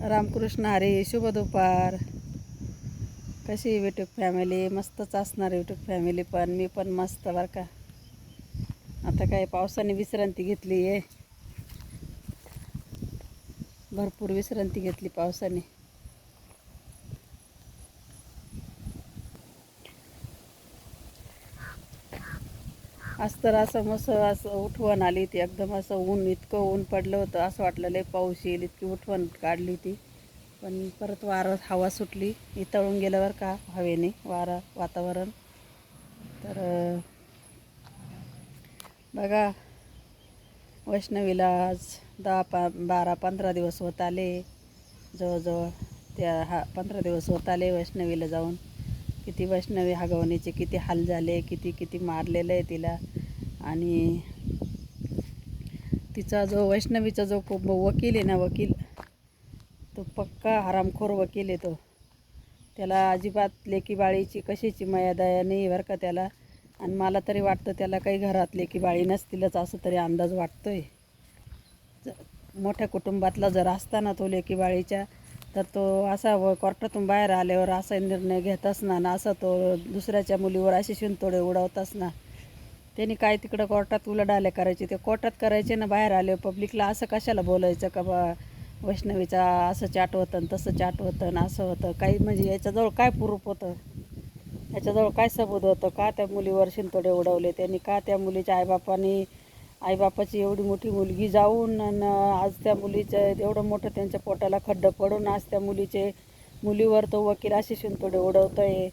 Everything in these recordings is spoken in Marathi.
रामकृष्ण हरे शुभ दुपार कशी युट्यूब फॅमिली मस्तच असणार युट्यूब फॅमिली पण. मी पण मस्त बरं का. आता काय पावसाने विश्रांती घेतली आहे. भरपूर विश्रांती घेतली पावसाने. आज तर असं मस्त असं उठवण आली ती एकदम असं ऊन इतकं ऊन पडलं होतं. असं वाटलं लय पाऊस येईल. इतकी उठवण काढली ती पण परत वारं हवा सुटली. इतळून गेल्यावर का हवेने वारा वातावरण. तर बघा वैष्णवीला आज दहा पा बारा पंधरा दिवस होत आले. जवळजवळ त्या हा पंधरा दिवस होत आले वैष्णवीला जाऊन. किती वैष्णवी हगवणीचे किती हाल झाले किती किती मारलेलं आहे तिला. आणि तिचा जो वैष्णवीचा जो वकील आहे ना वकील तो पक्का हरामखोर वकील आहे तो. त्याला अजिबात लेकीबाळीची कशीची कशाची मयादया नाही बरं का त्याला. आणि मला तरी वाटतं त्याला काही घरात लेकीबाळी नसतीलच असं तरी अंदाज वाटतो आहे मोठ्या कुटुंबातला जर असताना तो लेकीबाळीच्या तर तो असा व कोर्टातून बाहेर आल्यावर असा निर्णय घेत असणार ना असं तो दुसऱ्याच्या मुलीवर असे शिंतोडे उडवत असणार. त्यांनी काय तिकडं कोर्टात उलडाले करायचे? ते कोर्टात करायचे ना बाहेर आले पब्लिकला असं कशाला बोलायचं का बा? वैष्णवीचा असं चाट होतं तसं चाट होतं असं होतं. काही म्हणजे याच्याजवळ काय प्रूफ होतं? याच्याजवळ काय सबूत होतं? का त्या मुलीवर शिंतोडे उडवले? त्यांनी का त्या मुलीच्या आईबापानी आईबापाची एवढी मोठी मुलगी जाऊन आणि आज त्या मुलीचं एवढं मोठं त्यांच्या पोटाला खड्डं पडून आज त्या मुलीचे मुलीवर तो वकील अशी शिंतोडे आहे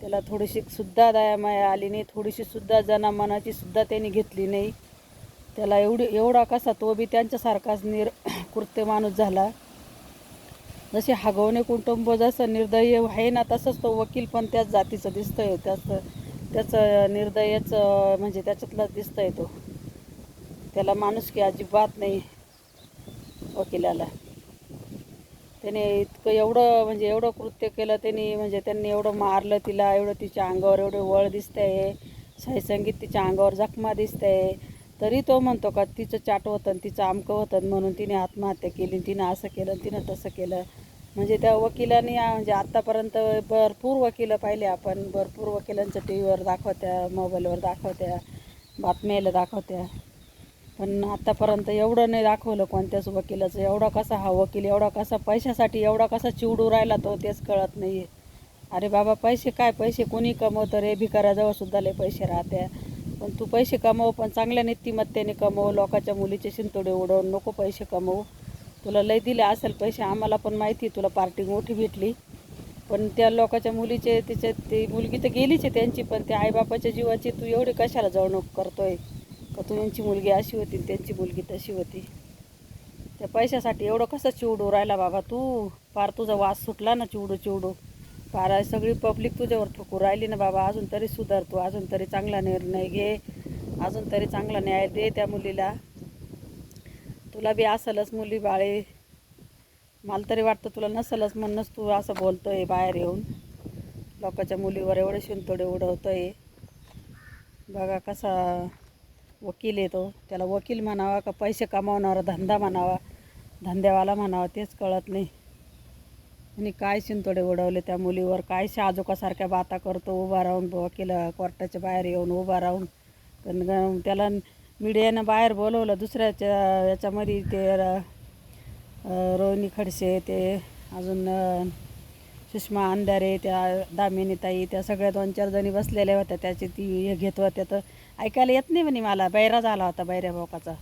त्याला थोडीशी सुद्धा दयामाया आली नाही थोडीशीसुद्धा जनामनाची सुद्धा त्यांनी घेतली नाही. त्याला एवढी एवढा कसा तो बी त्यांच्यासारखाच निर कृत्य माणूस झाला. जसे हगवणे कुटुंब जसं निर्दयी आहे ना तसंच तो वकील पण त्याच जातीचं दिसतं त्याच त्याचं निर्दयच म्हणजे त्याच्यातलाच आहे तो. त्याला माणुसकी अजिबात नाही वकिलाला. त्याने इतकं एवढं म्हणजे एवढं कृत्य केलं त्यांनी म्हणजे त्यांनी एवढं मारलं तिला एवढं तिच्या अंगावर एवढं वळ दिसतं आहे साईसंगीत तिच्या अंगावर जखमा दिसतंय. तरी तो म्हणतो का तिचं चाट होतं आणि तिचं आमकं होतं म्हणून तिने आत्महत्या केली तिनं असं केलं तिनं तसं केलं. म्हणजे त्या वकिलांनी म्हणजे आत्तापर्यंत भरपूर वकीलं पाहिले आपण. भरपूर वकिलांचं टी व्हीवर दाखवत्या मोबाईलवर दाखवत्या बातम्याला दाखवत्या. पण आतापर्यंत एवढं नाही दाखवलं कोणत्याच वकिलाचं. एवढा कसा हा वकील एवढा कसा पैशासाठी एवढा कसा चिवडू राहिला तो तेच कळत नाही आहे अरे बाबा पैसे काय? पैसे कोणी कमवतं? रे भिकाऱ्याजवळसुद्धा लय पैसे राहते. पण तू पैसे कमव पण चांगल्या नीतिमत्तेने कमव लोकाच्या मुलीचे शिंतोडे उडवून नको पैसे कमवू. तुला लय दिले असेल पैसे आम्हाला पण माहिती आहे तुला पार्टी मोठी भेटली. पण त्या लोकाच्या मुलीचे तिच्या ती मुलगी तर गेलीच आहे त्यांची पण त्या आईबापाच्या जीवाची तू एवढी कशाला जवणूक करतोय? का तू यांची मुलगी अशी होती त्यांची मुलगी तशी होती. त्या पैशासाठी एवढं कसं चिवडू राहिला बाबा तू? फार तुझा वास सुटला ना चिवडू चिवडू. फार सगळी पब्लिक तुझ्यावर ठोकू राहिली ना बाबा. अजून तरी सुधार तू अजून तरी चांगला निर्णय घे. अजून तरी चांगला न्याय दे त्या मुलीला. तुला बी असलच मुली बाळे. मला तरी वाटतं तुला नसलच म्हणूनच तू असं बोलतोय बाहेर येऊन. लोकांच्या मुलीवर एवढे शिंतोडे उडवतोय बघा कसा वकील येतो. त्याला वकील म्हणावा का पैसे कमावणारा धंदा म्हणावा धंद्यावाला म्हणावा तेच कळत नाही. आणि काय शिंतोडे उडवले त्या मुलीवर? काय शाजोकासारख्या बाता करतो? उभा राहून वकील कोर्टाच्या बाहेर येऊन उभा राहून. पण त्याला मीडियानं बाहेर बोलवलं. दुसऱ्याच्या याच्यामध्ये ते र- रोहिणी खडसे ते अजून सुषमा अंधारे त्या दामिनीताई त्या सगळ्या दोन चार जणी बसलेल्या होत्या. त्याची ती हे घेत होत्या. तर ऐकायला येत नाही म्हणे मला. बैरा झाला होता बैऱ्या भोकाचा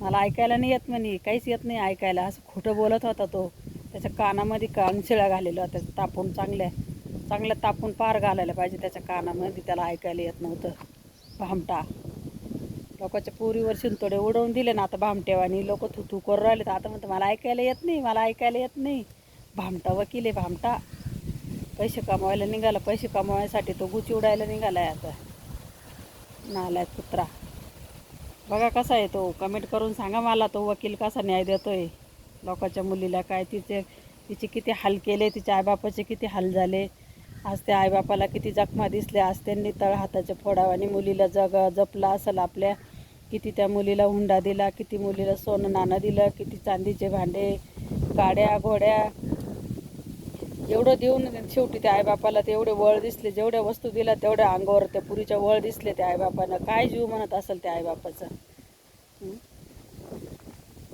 मला ऐकायला नाही येत म्हणे. काहीच येत नाही ऐकायला. असं खोटं बोलत होता तो. त्याच्या कानामध्ये कानशिळ्या घालेल्या होत्या. तापून चांगल्या चांगल्या तापून पार घालायला पाहिजे त्याच्या कानामध्ये. त्याला ऐकायला येत नव्हतं. भामटा. लोकांच्या पोरीवर शिंतोडे उडवून दिले ना आता भामटेवानी. लोक थुथू थू करून राहिले तर आता म्हणतं मला ऐकायला येत नाही मला ऐकायला येत नाही. भामटा वकील आहे भामटा. पैसे कमवायला निघाला पैसे कमवायसाठी तो गुची उडायला निघालाय आता. नालायक कुत्रा. बघा कसा आहे तो. कमेंट करून सांगा मला तो वकील कसा न्याय देतोय. लोकांच्या मुलीला काय तिचे तिचे किती हाल केले तिच्या आईबापाचे किती हाल झाले. आज त्या आईबापाला किती जखमा दिसल्या आज त्यांनी तळ हाताच्या फोडावानी मुलीला जग जपला असेल आपल्या. किती त्या मुलीला हुंडा दिला किती मुलीला सोनं नाणं दिलं किती चांदीचे भांडे गाड्या घोड्या एवढं देऊन शेवटी त्या आईबापाला ते एवढे वळ दिसले जेवढ्या वस्तू दिल्या तेवढ्या अंगावर त्या पुरीच्या वळ दिसले त्या आईबापानं. काय जीव म्हणत असेल त्या आईबापाचा?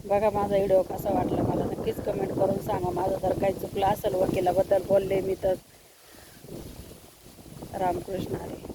बघा माझा व्हिडिओ कसा वाटला मला. नक्कीच कमेंट करून सांगा. माझं जर काही चुकलं असेल वकिलाबद्दल बोलले मी तर. रामकृष्ण हरी.